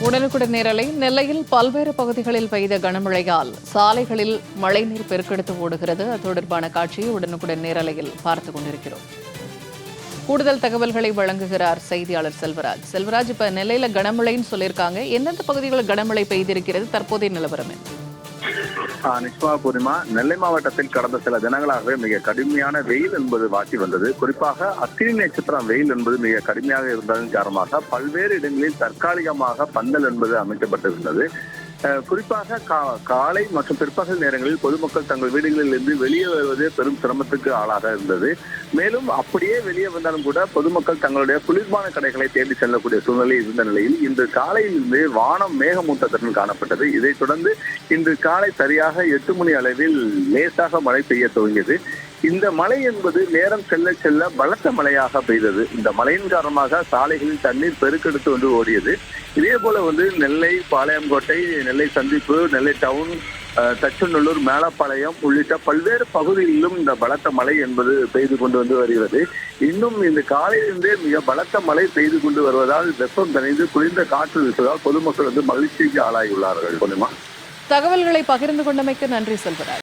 உடனுக்குடன் நேரலை நெல்லையில் பல்வேறு பகுதிகளில் பெய்த கனமழையால் சாலைகளில் மழைநீர் பெருக்கெடுத்து ஓடுகிறது. அது தொடர்பான காட்சியை உடனுக்குடன் நேரலையில் பார்த்துக் கொண்டிருக்கிறோம். கூடுதல் தகவல்களை வழங்குகிறார் செய்தியாளர் செல்வராஜ். செல்வராஜ் இப்ப நெல்லையில கனமழைன்னு சொல்லியிருக்காங்க. எந்தெந்த பகுதிகளில் கனமழை பெய்திருக்கிறது? தற்போதைய நிலவரம் என்ன? நிஷ்மா நிச்சயமா பூர்ணிமா நெல்லை மாவட்டத்தில் கடந்த சில தினங்களாகவே மிக கடுமையான வெயில் என்பது வாட்டி வந்தது. குறிப்பாக அத்திரி நட்சத்திரம் வெயில் என்பது மிக கடுமையாக இருந்ததன் காரணமாக பல்வேறு இடங்களில் தற்காலிகமாக பந்தல் என்பது அமைக்கப்பட்டிருந்தது. குறிப்பாக கா- காலை மற்றும் பிற்பகல் நேரங்களில் பொதுமக்கள் தங்கள் வீடுகளில் இருந்து வெளியே வருவது பெரும் சிரமத்துக்கு ஆளாக இருந்தது. மேலும் அப்படியே வெளியே வந்தாலும் கூட பொதுமக்கள் தங்களுடைய குளிர்பான கடைகளை தேடி செல்லக்கூடிய சூழ்நிலை இருந்த நிலையில் இன்று காலையிலிருந்து வானம் மேகமூட்டத்துடன் காணப்பட்டது. இதைத் தொடர்ந்து இன்று காலை சரியாக எட்டு மணி அளவில் லேசாக மழை பெய்ய துவங்கியது. இந்த மழை என்பது நேரம் செல்ல செல்ல பலத்த மழையாக பெய்தது. இந்த மழையின் காரணமாக சாலைகளில் தண்ணீர் பெருக்கெடுத்து வந்து ஓடியது. இதே போல வந்து நெல்லை பாளையங்கோட்டை நெல்லை சந்திப்பு நெல்லை டவுன் தச்சநல்லூர் மேலப்பாளையம் உள்ளிட்ட பல்வேறு பகுதிகளிலும் இந்த பலத்த மழை என்பது பெய்து கொண்டு வந்து வருகிறது. இன்னும் இந்த காலையிலிருந்தே மிக பலத்த மழை பெய்து கொண்டு வருவதால் வெப்பம் தணிந்து குளிர்ந்த காற்று வீசுவதால் பொதுமக்கள் வந்து மகிழ்ச்சிக்கு ஆளாகியுள்ளார்கள். கொஞ்சமா தகவல்களை பகிர்ந்து கொண்டமைக்கு நன்றி செல்வராஜ்